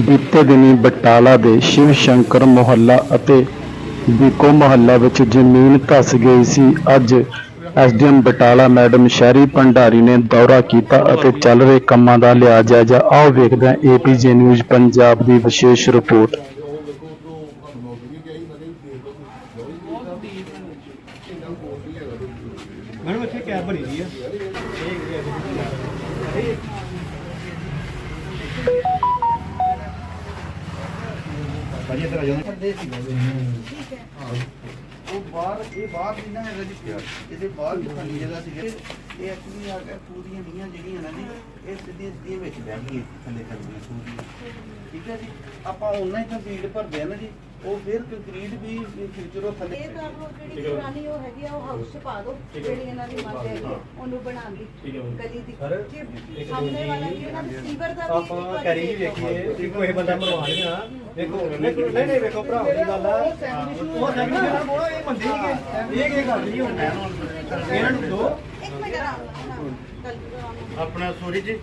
ਬੀਤੇ ਦਿਨੀ ਬਟਾਲਾ ਦੇ ਸ਼ਿਵ ਸ਼ੰਕਰ ਮੁਹੱਲਾ ਅਤੇ ਬੀਕੋ ਮੁਹੱਲਾ ਵਿੱਚ ਜ਼ਮੀਨ ਧਸ ਗਈ ਸੀ। ਅੱਜ ਐਸਡੀਐਮ ਬਟਾਲਾ ਮੈਡਮ ਸ਼ਹਿਰੀ ਭੰਡਾਰੀ ਨੇ ਦੌਰਾ ਕੀਤਾ ਅਤੇ ਚੱਲ ਰਹੇ ਕੰਮਾਂ ਦਾ ਲਿਆ ਜਾਇਜ਼ਾ। ਆਓ ਵੇਖਦੇ ਹਾਂ ਏਪੀਜੇ ਨਿਊਜ਼ ਪੰਜਾਬ ਦੀ ਵਿਸ਼ੇਸ਼ ਰਿਪੋਰਟ। ਮੈਡਮ, ਇੱਥੇ ਕੈਬ ਬਣੀ ਦੀ ਆ। ਇੱਧਰ ਆ ਉਹ ਬਾਹਰ ਇਹ ਬਾਹਰ ਨਹੀਂ ਨਾ ਹੈਗਾ ਜੀ। ਇਹਦੇ ਬਾਹਰ ਖਾਲੀ ਜਗ੍ਹਾ ਸੀ ਇਹ ਐਕਚੁਅਲੀ ਆ ਪੂਰੀਆਂ ਨੀਆਂ ਜਿਹੜੀਆਂ ਨਾ ਜੀ ਇਹ ਸਿੱਧੀਆਂ ਸਿੱਧੀਆਂ ਵਿੱਚ ਬਹਿ ਗਈਆਂ ਥੱਲੇ ਥੱਲੇ ਪੂਰੀਆਂ। ਠੀਕ ਹੈ ਜੀ? ਆਪਾਂ ਉਹਨਾਂ ਹੀ ਤਾਂ ਫੀਲਡ ਭਰਦੇ ਆ ਨਾ ਜੀ। ਉਹ ਫਿਰ ਕੰਕਰੀਟ ਵੀ ਫਿਊਚਰੋਂ ਥੱਲੇ ਇਹ ਤਾਂ ਉਹ ਜਿਹੜੀ ਪੁਰਾਣੀ ਉਹ ਹੈਗੀ ਆ ਉਹ ਹਾਊਸ ਚ ਪਾ ਦਿਓ ਜਿਹੜੀ ਇਹਨਾਂ ਦੀ ਮੱਝ ਹੈਗੀ ਆ, ਉਹਨੂੰ ਬਣਾਉਣ ਦੀ ਗਲੀ ਦੀ। ਸਰ, ਜੇ ਸਾਹਮਣੇ ਵਾਲਾ ਵੀ ਇਹਨਾਂ ਦੇ ਸੀਵਰ ਦਾ ਵੀ ਇੱਕ ਆਪਾਂ ਕਰੀ ਦੇਖ ਲਓ। ਵੇਖੀਏ ਵੀ ਕੋਈ ਬੰਦਾ ਮਰਵਾ ਲਿਆ ਵੇਖੋ ਵੇਖੋ ਨਹੀਂ ਨਹੀਂ ਵੇਖੋ ਭਰਾ ਦੀ ਗੱਲ ਆ। ਉਹ ਸੈਮੀ ਜਿਹੜਾ ਉਹ ਇਹ ਬੰਦੇ ਨਹੀਂ ਇਹ ਕੀ ਗੱਲ ਨਹੀਂ ਹੁੰਦਾ। ਇਹਨਾਂ ਨੂੰ ਦੋ। ਆਪਣਾ ਸੋਰੀ ਜੀ?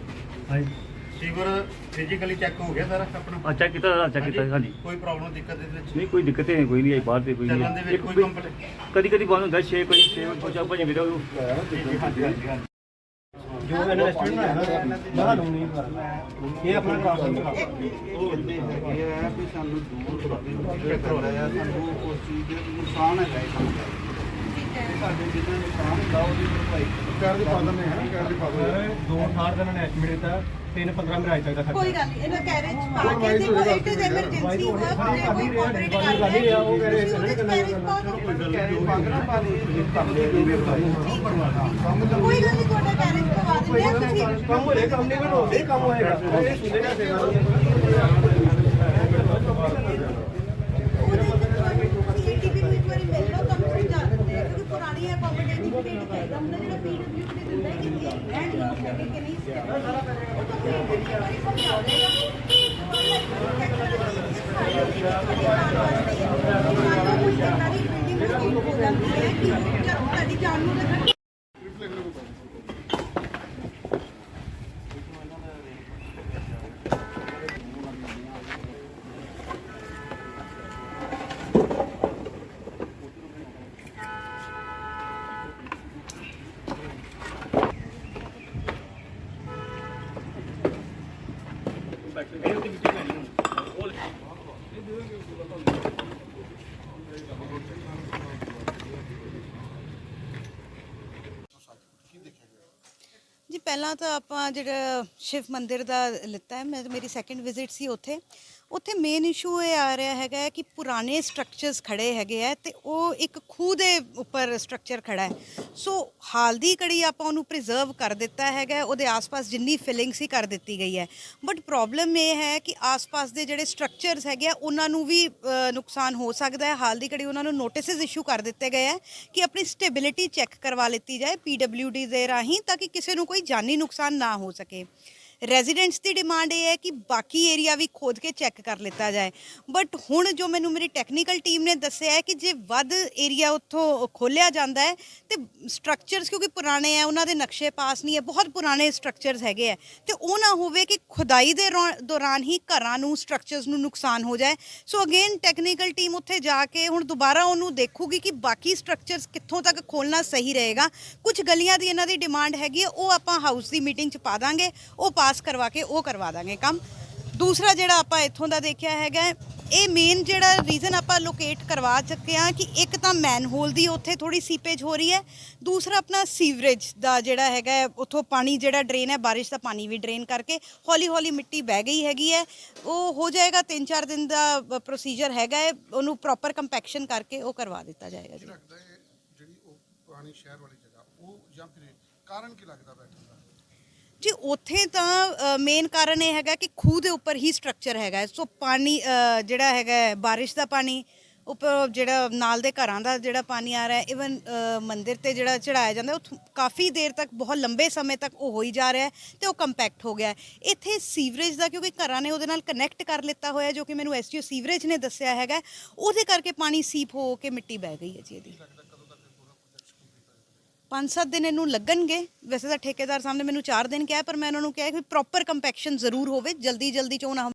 ਹਾਂਜੀ। ਸੀਵਰ ਫਿਜ਼ੀਕਲੀ ਚੈੱਕ ਹੋ ਗਿਆ ਸਾਰਾ ਆਪਣਾ? ਅੱਛਾ ਕੀਤਾ ਅੱਛਾ ਕੀਤਾ ਹਾਂਜੀ। ਕੋਈ ਪ੍ਰੋਬਲਮ ਦਿੱਕਤ ਇਹਦੇ ਵਿੱਚ? ਨਹੀਂ ਕੋਈ ਦਿੱਕਤ ਨਹੀਂ ਕੋਈ ਨਹੀਂ ਆਈ ਬਾਹਰ ਤੇ ਕੋਈ ਚੱਲਣ ਦੇ ਵਿੱਚ ਕੋਈ ਕੰਪਲੇਂਟ ਕਦੀ ਕਦੀ ਬੰਦ ਹੁੰਦਾ 6 ਕੋਈ 6 ਵਜੇ ਪਹੁੰਚਾ ਭਾਜੀ ਵੀਰੋ ਹਾਂਜੀ ਹਾਂਜੀ ਹਾਂਜੀ ਜੋ ਬਣਾਇਆ ਨਾ ਬਾਹਰ ਨੂੰ ਨਹੀਂ ਪਰ ਇਹ ਆਪਣਾ ਕਰਾ ਸਕਦੇ ਉਹ ਬੰਦੇ ਹੈਗੇ ਆ ਵੀ ਸਾਨੂੰ ਦੂਰ ਦਿੱਕਤ ਹੋ ਰਿਹਾ ਸਾਨੂੰ ਉਸ ਚੀਜ਼ ਦਾ ਨੁਕਸਾਨ ਹੈਗਾ ਇਹ ਹੈ ਸਾਡੇ ਜਿੰਨਾ ਨੁਕਸਾਨ ਹੁੰਦਾ ਉਹਦੀ ਭਰਪਾਈ ਕਰ ਦੇ ਫਾਦਰ ਨੇ ਹੈ ਕਰ ਦੇ ਸਰ ਦੋ ਥਾਰ ਦਾ ਇਹਨਾਂ ਨੇ ਐਸਟੀਮੇਟ ਦਿੱਤਾ 3 15 ਮਿੰਟ ਤੱਕ ਦਾ ਖਰਚਾ ਕੋਈ ਗੱਲ ਨਹੀਂ ਇਹਨਾਂ ਕੈਰੇਜ ਪਾ ਕੇ ਦੇਖੋ ਇਟ ਇਜ਼ ਐਮਰਜੈਂਸੀ ਵਰਕ ਜੇ ਕੋਈ ਕੋਆਪਰੇਟ ਕਰ ਰਿਹਾ ਹੈ ਉਹ ਕਹਿ ਰਹੇ ਤੁਸੀਂ ਉਹਦੇ ਚ ਕੈਰੇਜ ਪਾ ਦਿਓ ਕਹਿ ਪਾਗਣਾ ਪਾ ਦੇ ਕੰਮ ਦੇ ਦੇ ਕੋਈ ਗੱਲ ਨਹੀਂ ਤੁਹਾਡਾ ਕੈਰੇਜ ਪਵਾ ਦਿੰਦੇ ਆ ਤੁਸੀਂ ਕੰਮ ਹੋਏ ਕੰਮ ਨਹੀਂ ਬਣਾਉਂਦੇ ਕੰਮ ਹੋਏਗਾ। ਇਹ ਸੁਣਦੇ ਨਾ ਸੇਵਾ ਸੀਟੀਪੀ ਨੂੰ ਇੱਕ ਵਾਰੀ ਮਿਲ ਲਓ ਤੁਹਾਨੂੰ ਸਮਝਾ ਦਿੰਦੇ ਆ ਕਿਉਂਕਿ ਪੁਰਾਣੀ ਹੈ ਕੰਪੀਟੀਟਿਵ ਚਾਹੀਦਾ ਹੁੰਦਾ ਜਿਹੜਾ ਪੀਡਬਲਯੂ ਨੇ ਦਿੰਦਾ ਹੈ ਕਿ ਇਹ ਐਂਡ ਯੂਜ਼ ਕਰਕੇ ਕਿ ਨਹੀਂ ਸੀ ਉਹ ਤਾਂ ਫਿਰ ਇੱਕ ਵਾਰੀ ਸਮਝਾ ਦੇਗਾ ਹੋ ਜਾਂਦੀ ਹੈ ਕਿ ਜਦੋਂ ਤੁਹਾਡੀ ਜਾਨ ਨੂੰ ਲੱਗਣ ਜੀ, ਪਹਿਲਾਂ ਤਾਂ ਆਪਾਂ ਜਿਹੜਾ ਸ਼ਿਵ ਮੰਦਿਰ ਦਾ ਲਿੱਤਾ ਹੈ, ਮੈਂ ਮੇਰੀ ਸੈਕੰਡ ਵਿਜ਼ਿਟ ਸੀ ਉੱਥੇ। ਉੱਥੇ ਮੇਨ ਇਸ਼ੂ ਇਹ ਆ ਰਿਹਾ ਹੈਗਾ ਹੈ ਕਿ ਪੁਰਾਣੇ ਸਟਰਕਚਰਸ ਖੜੇ ਹੈਗੇ ਆ ਤੇ ਉਹ ਇੱਕ ਖੂਹ ਦੇ ਉੱਪਰ ਸਟਰਕਚਰ ਖੜਾ ਹੈ। ਸੋ ਹਾਲ ਦੀ ਕੜੀ ਆਪਾਂ ਉਹਨੂੰ ਪ੍ਰੀਜ਼ਰਵ ਕਰ ਦਿੱਤਾ ਹੈਗਾ ਉਹਦੇ ਆਸ-ਪਾਸ ਜਿੰਨੀ ਫਿਲਿੰਗ ਸੀ ਕਰ ਦਿੱਤੀ ਗਈ ਹੈ। ਬਟ ਪ੍ਰੋਬਲਮ ਇਹ ਹੈ ਕਿ ਆਸ-ਪਾਸ ਦੇ ਜਿਹੜੇ ਸਟਰਕਚਰਸ ਹੈਗੇ ਆ, ਉਹਨਾਂ ਨੂੰ ਵੀ ਨੁਕਸਾਨ ਹੋ ਸਕਦਾ ਹੈ। ਹਾਲ ਦੀ ਕੜੀ ਉਹਨਾਂ ਨੂੰ ਨੋਟਿਸਸ ਇਸ਼ੂ ਕਰ ਦਿੱਤੇ ਗਏ ਹੈ ਕਿ ਆਪਣੀ ਸਟੇਬਿਲਿਟੀ ਚੈੱਕ ਕਰਵਾ ਲਿੱਤੀ ਜਾਏ ਪੀਡਬਲਯੂਡੀ ਦੇ ਰਾਹੀਂ ਤਾਂ ਕਿ ਕਿਸੇ ਨੂੰ ਕੋਈ ਜਾਨੀ ਨੁਕਸਾਨ ਨਾ ਹੋ ਸਕੇ। ਰੈਜ਼ੀਡੈਂਟਸ ਦੀ ਡਿਮਾਂਡ ਇਹ ਹੈ ਕਿ ਬਾਕੀ ਏਰੀਆ ਵੀ ਖੋਦ ਕੇ ਚੈੱਕ ਕਰ ਲਿੱਤਾ ਜਾਏ। ਬਟ ਹੁਣ ਜੋ ਮੈਨੂੰ ਮੇਰੀ ਟੈਕਨੀਕਲ ਟੀਮ ਨੇ ਦੱਸਿਆ ਹੈ ਕਿ ਜੇ ਵੱਧ ਏਰੀਆ ਉੱਥੋਂ ਖੋਲਿਆ ਜਾਂਦਾ ਹੈ, ਤੇ ਸਟਰਕਚਰਸ ਕਿਉਂਕਿ ਪੁਰਾਣੇ ਆ, ਉਹਨਾਂ ਦੇ ਨਕਸ਼ੇ ਪਾਸ ਨਹੀਂ ਹੈ, ਬਹੁਤ ਪੁਰਾਣੇ ਸਟਰਕਚਰਸ ਹੈਗੇ ਆ। ਤੇ ਉਹ ਨਾ ਹੋਵੇ ਕਿ ਖੁਦਾਈ ਦੇ ਰੌ- ਦੌਰਾਨ ਹੀ ਘਰਾਂ ਨੂੰ ਸਟਰਕਚਰਸ ਨੂੰ ਨੁਕਸਾਨ ਹੋ ਜਾਏ। ਸੋ ਅਗੇਨ ਟੈਕਨੀਕਲ ਟੀਮ ਉੱਥੇ ਜਾ ਕੇ ਹੁਣ ਦੁਬਾਰਾ ਉਹਨੂੰ ਦੇਖੂਗੀ ਕਿ ਬਾਕੀ ਸਟਰਕਚਰਸ ਕਿੱਥੋਂ ਤੱਕ ਖੋਲਣਾ ਸਹੀ ਰਹੇਗਾ। ਕੁਝ ਗਲੀਆਂ ਦੀ ਇਹਨਾਂ ਦੀ ਡਿਮਾਂਡ ਹੈਗੀ ਹੈ, ਉਹ ਆਪਾਂ ਹਾਊਸ ਦੀ ਮੀਟਿੰਗ 'ਚ ਪਾ ਦਾਂਗੇ, ਉਹ ਪਾਸ ਕਰਵਾ ਕੇ ਉਹ ਕਰਵਾ ਦਾਂਗੇ ਕੰਮ। ਦੂਸਰਾ ਜਿਹੜਾ ਆਪਾਂ ਇੱਥੋਂ ਦਾ ਦੇਖਿਆ ਹੈਗਾ, ਇਹ ਮੇਨ ਜਿਹੜਾ ਰੀਜ਼ਨ ਆਪਾਂ ਲੋਕੇਟ ਕਰਵਾ ਚੁੱਕੇ ਹਾਂ ਕਿ ਇੱਕ ਤਾਂ ਮੈਨਹੋਲ ਦੀ ਉੱਥੇ ਥੋੜੀ ਸੀਪੇਜ ਹੋ ਰਹੀ ਹੈ, ਦੂਸਰਾ ਆਪਣਾ ਸੀਵਰੇਜ ਦਾ ਜਿਹੜਾ ਹੈਗਾ ਉੱਥੋਂ ਪਾਣੀ ਜਿਹੜਾ ਡਰੇਨ ਹੈ, ਬਾਰਿਸ਼ ਦਾ ਪਾਣੀ ਵੀ ਡਰੇਨ ਕਰਕੇ ਹੌਲੀ ਹੌਲੀ ਮਿੱਟੀ ਬਹਿ ਗਈ ਹੈਗੀ ਹੈ। ਉਹ ਹੋ ਜਾਏਗਾ 3-4 ਦਿਨ ਦਾ ਪ੍ਰੋਸੀਜਰ ਹੈਗਾ ਹੈ, ਉਹਨੂੰ ਪ੍ਰੋਪਰ ਕੰਪੈਕਸ਼ਨ ਕਰਕੇ ਉਹ ਕਰਵਾ ਦਿੱਤਾ ਜਾਏਗਾ ਜੀ। ਲੱਗਦਾ ਹੈ ਜਿਹੜੀ ਉਹ ਪੁਰਾਣੀ ਸ਼ਹਿਰ ਵਾਲੀ ਜਗ੍ਹਾ, ਉਹ ਜਾਂ ਫਿਰ ਕਾਰਨ ਕੀ ਲੱਗਦਾ ਬੈਠਣ ਦਾ? ਜੀ, ਉੱਥੇ ਤਾਂ ਮੇਨ ਕਾਰਨ ਇਹ ਹੈਗਾ ਕਿ ਖੂਹ ਦੇ ਉੱਪਰ ਹੀ ਸਟਰਕਚਰ ਹੈਗਾ ਸੋ ਪਾਣੀ ਜਿਹੜਾ ਹੈਗਾ ਬਾਰਿਸ਼ ਦਾ ਪਾਣੀ, ਉੱਪਰ ਜਿਹੜਾ ਨਾਲ ਦੇ ਘਰਾਂ ਦਾ ਜਿਹੜਾ ਪਾਣੀ ਆ ਰਿਹਾ ਹੈ ਇਵਨ ਮੰਦਿਰ ਤੇ ਜਿਹੜਾ ਚੜਾਇਆ ਜਾਂਦਾ ਉਹ ਕਾਫੀ ਦੇਰ ਤੱਕ, ਬਹੁਤ ਲੰਬੇ ਸਮੇਂ ਤੱਕ ਉਹ ਹੋਈ ਜਾ ਰਿਹਾ ਹੈ ਤੇ ਉਹ ਕੰਪੈਕਟ ਹੋ ਗਿਆ ਇੱਥੇ ਸੀਵਰੇਜ ਦਾ ਕਿਉਂਕਿ ਘਰਾਂ ਨੇ ਉਹਦੇ ਨਾਲ ਕਨੈਕਟ ਕਰ ਲਿੱਤਾ ਹੋਇਆ ਜੋ ਕਿ ਮੈਨੂੰ ਐਸਟੀਓ ਸੀਵਰੇਜ ਨੇ ਦੱਸਿਆ ਹੈਗਾ ਉਹਦੇ ਕਰਕੇ ਪਾਣੀ ਸੀਪ ਹੋ ਕੇ ਮਿੱਟੀ ਬਹਿ ਗਈ ਹੈ ਜੀ ਇਹਦੀ। ਪੰਜ ਸੱਤ ਦਿਨ ਇਹਨੂੰ ਲੱਗਣਗੇ। ਵੈਸੇ ਤਾਂ ਠੇਕੇਦਾਰ ਸਾਹਮਣੇ ਮੈਨੂੰ 4 ਦਿਨ ਕਿਹਾ, ਪਰ ਮੈਂ ਉਹਨਾਂ ਨੂੰ ਕਿਹਾ ਕਿ ਪ੍ਰੋਪਰ ਕੰਪੈਕਸ਼ਨ ਜ਼ਰੂਰ ਹੋਵੇ ਜਲਦੀ ਜਲਦੀ ਚੋਂ ਨਾ